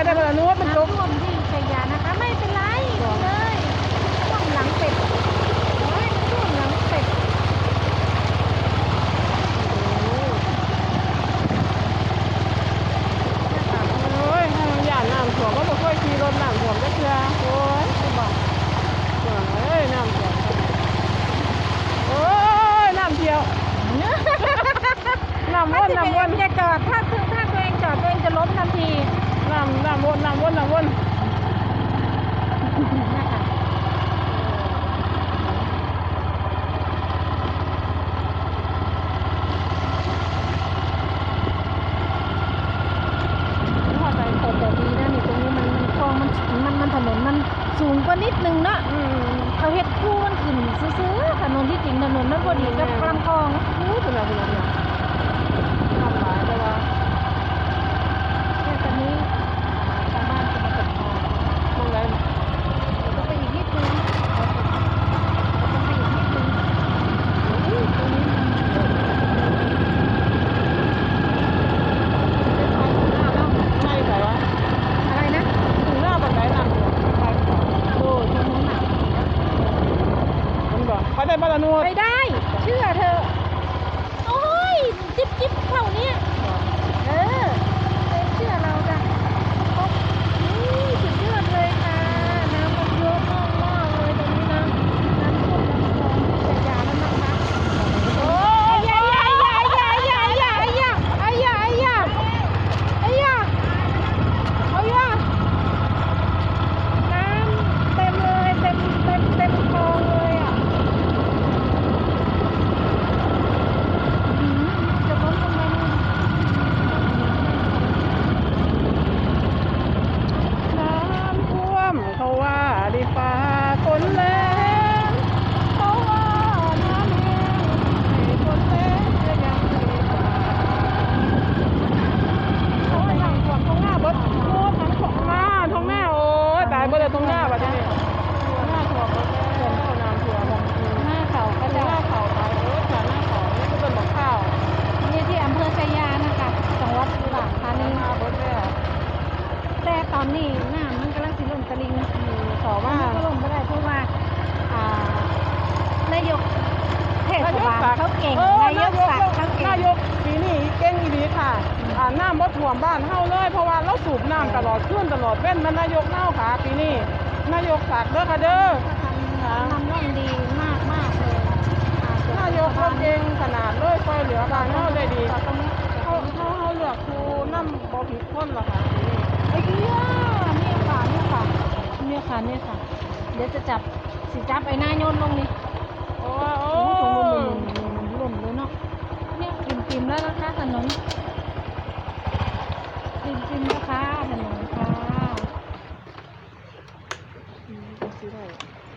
ไปได้บ่ล่ะนูมันน้ำตท่วมที่ชัยยานะคะ ไม่เป็นไร นด ไม่ได้ เขาเก่งออนายกศักดิ์เขาเก่งนายกปีนี้เก่งอีดีค่ะอ่าน้ำบ่ท่วมบ้านเฮาเลย เพราะว่าเราสูบน้ำตลอดขึ้นตลอดเป็นมันนายกเน่าค่ะปีนี้นายกศักดิ์เด้อค่ะเด้อทำร่องดีมากมากๆเลยอ่นายกเราเก่งขนาดเลยช่วยเหลือบ้านเฮาได้ดีตรงนี้เฮาเฮาเฮาเลือกครูน้ำบ่ผิดคนหรอกค่ะปีนี้ไอ้เหี้ยเนี่ยค่ะเนี่ยค่ะเนี่ยค่ะเนี่ยค่ะ เดี๋ยวจะจับสิจับไอ้หน้าโยนลงนี่โอ้โอ้โอ้โห หล่นเลยเนาะเนี่ยปิ่มๆแล้วนะคะถนนปิ่มๆนะคะถนนค่ะอืมก็สิได้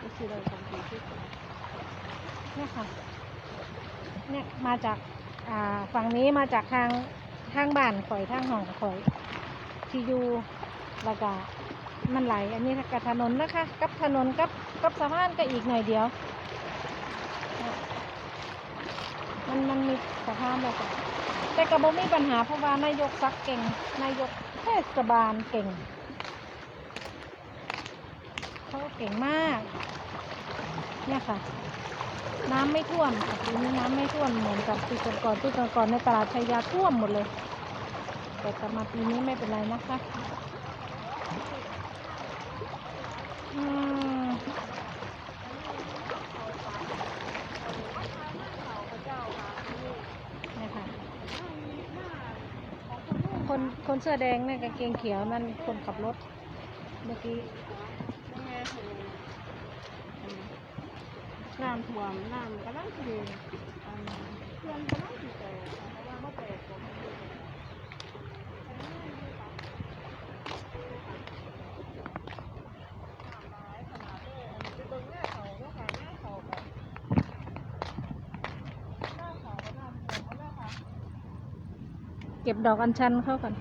ก็สิได้ของปีที่เนี่ยค่ะเนี่ยมาจากอ่าฝั่งนี้มาจากทางทางบ้านข่อยทางห้องข่อยที่อยู่แล้วก็มันไหล อันนี้กับถนนนะคะ กับถนนกับกับสะพานก็อีกหน่อยเดียว มันมันมีสะพานแล้วก็แต่ก็บ่มีปัญหาเพราะว่านายกซักเก่ง นายกเทศบาลเก่งเขาเก่งมาก เนี่ยค่ะ น้ำไม่ท่วมปีนี้น้ำไม่ท่วมเหมือนกับปีก่อนๆปีก่อนๆในตลาดชัยยาท่วมหมดเลย แต่กลับมาปีนี้ไม่เป็นไรนะคะ อืมเนี่ย คนคนเสื้อแดงนั่นกางเกงเขียวนั่นคนขับรถเมื่อกี้น้ำท่วมน้ำกำลังสิอันเพื่อนกำลังสิแตกเพราะว่าบ่แตกผมเป็นตรงแง่เขาเนาะค่ะแง่เขาแบบหน้าเขาก็น้ำท่วมหมดแล้วค่ะ เก็บดอกอัญชันเข้ากัน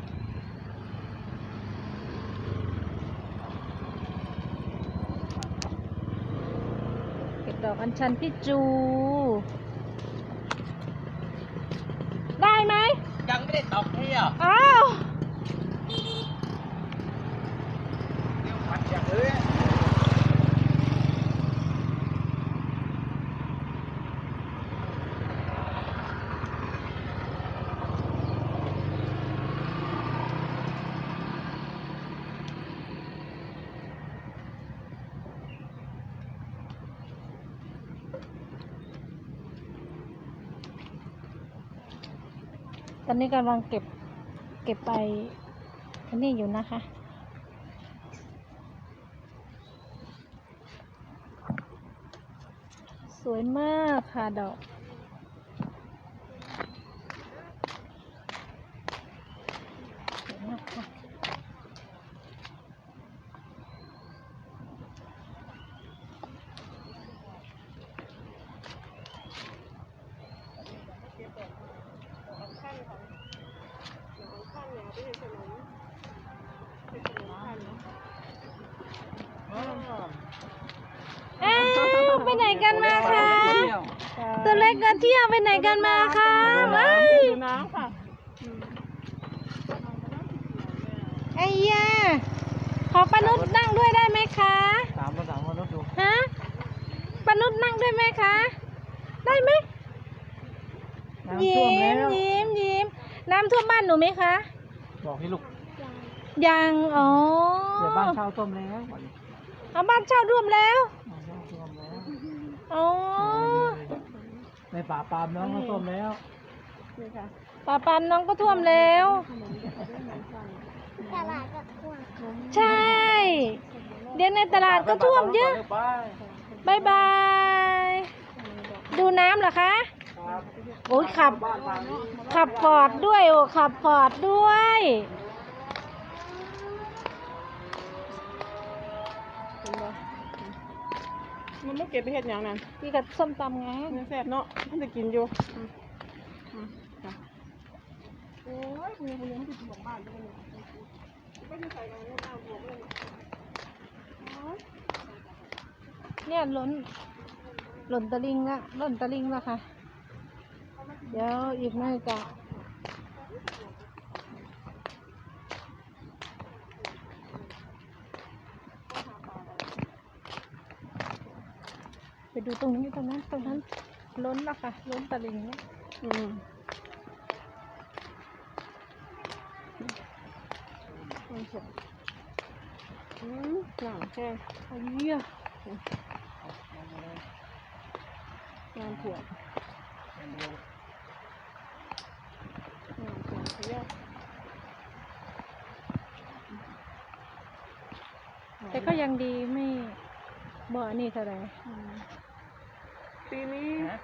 เก็บดอกอัญชันพี่จู ได้ไหมยังไม่ได้ตอกเที่ยวอ้าว เดี๋ยวผัดอย่างอื่น ตอนนี้กำลังเก็บเก็บไปอันนี้อยู่นะคะ สวยมากค่ะดอก สวยมากค่ะ ขั้นของเดี๋ยวขั้นเนี่ยเป็นขนมเป็นขนมขั้นเนาะ อ้าว ไปไหนกันมาคะตัวเล็กกันเที่ยวไปไหนกันมาคะไม่ดูน้ำค่ะอืมไอ้ยาขอปานุษนั่งด้วยได้ไหมคะถามมาถามมนุษย์ดูฮะปานุษนั่งด้วยไหมคะ ได้ไหมน้ำท่วยิ้มแล้มวยิ้มยิ้มน้ำท่วมบ้านหนูไหมคะบอกให้ลูกยังอ๋อเดี๋ยวบ้านเช่าท่วมแล้วเอาบ้านเช่าร่วมแล้ว อ๋อในป่าปามน้องก็ท่วมแล้วนี่ค่ะป่าปันน้องก็ท่วมแล้วขนมเด็กได้เหมือนกันใช่ เดี๋ยวในตลาดก็ท่วมเยอะไปบายบาย ดูน้ำเหรอคะครับโอ้ยขับบ้านทางนี้ขับฟอร์ดด้วยโอ้ขับฟอร์ดด้วย มันไม่เก็บไปเห็ดอย่างนั้นพี่กับส้มตำไงเนื้อแซ่บเนาะมันจะกินอยู่อืมอืมค่ะโอ้ยคุณยังคุณยังไม่ติดของบ้านด้วยเนี่ยไม่ได้ใส่กันไม่เอาบวกเลยโอ้ยเนี่ยล้นหล่นตะลิงละหล่นตะลิงแล้วค่ะ เดี๋ยวอีกหน่อยจะ ไปดูตรงนี้ตรงนั้นตรงนั้นล้นแล้วค่ะล้นตะลิงเนี่ยอืมอืมอืมหนังแค่ไอ้เหี้ยงานผัวงานผัวเขาเรียกแต่ก็ยังดีไม่บ่อนี่เท่าไหร่ อืมปีนี้